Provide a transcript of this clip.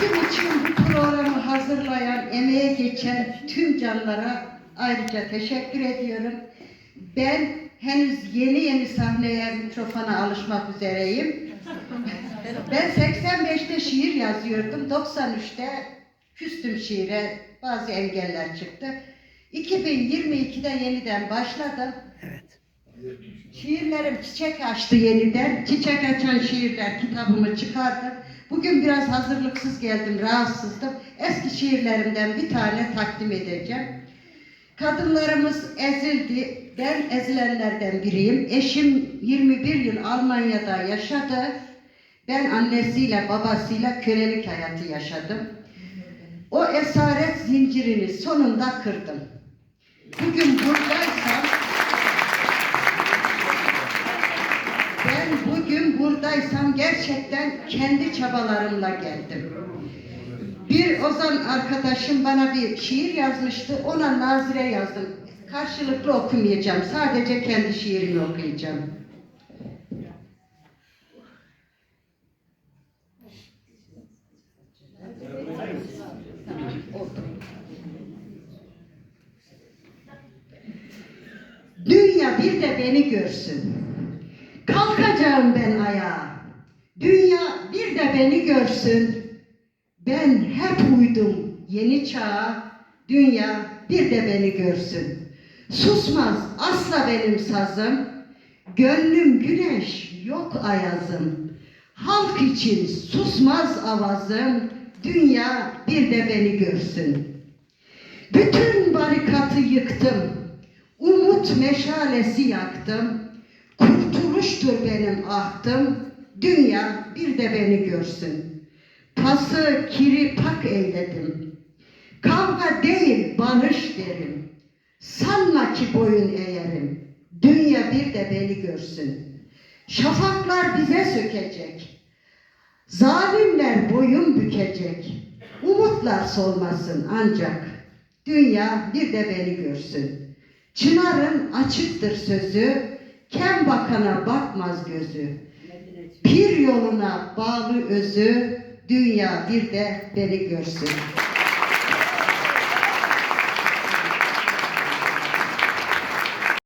Bizim için bu programı hazırlayan, emeğe geçen tüm canlara ayrıca teşekkür ediyorum. Ben henüz yeni yeni sahneye, mikrofona alışmak üzereyim. Ben 85'te şiir yazıyordum. 93'te küstüm şiire. Bazı engeller çıktı. 2022'de yeniden başladım. Şiirlerim çiçek açtı yeniden. Çiçek açan şiirler kitabımı çıkardım. Bugün biraz hazırlıksız geldim, rahatsızdım. Eski şiirlerimden bir tane takdim edeceğim. Kadınlarımız ezildi. Ben ezilenlerden biriyim. Eşim 21 yıl Almanya'da yaşadı. Ben annesiyle babasıyla kölelik hayatı yaşadım. O esaret zincirini sonunda kırdım. Bugün buradaysam ben bugün buradaysam gerçekten kendi çabalarımla geldim. Bir Ozan arkadaşım bana bir şiir yazmıştı. Ona Nazire yazdım. Karşılıklı okumayacağım. Sadece kendi şiirimi okuyacağım. Dünya bir de beni görsün. Kalkacağım ben ayağa. Dünya bir de beni görsün. Ben hep uydum yeni çağa. Dünya bir de beni görsün. Susmaz asla benim sazım. Gönlüm güneş yok ayazım. Halk için susmaz avazım. Dünya bir de beni görsün. Bütün barikatı yıktım. Umut meşalesi yaktım. Kurtuluştur benim ahtım. Dünya bir de beni görsün. Pası kiri pak eyledim. Kavga değil barış derim. Sanma ki boyun eğerim. Dünya bir de beni görsün. Şafaklar bize sökecek. Zalimler boyun bükecek. Umutlar solmasın ancak. Dünya bir de beni görsün. Çınarın açıktır sözü, kem bakana bakmaz gözü. Pir yoluna bağlı özü, dünya bir de beni görsün.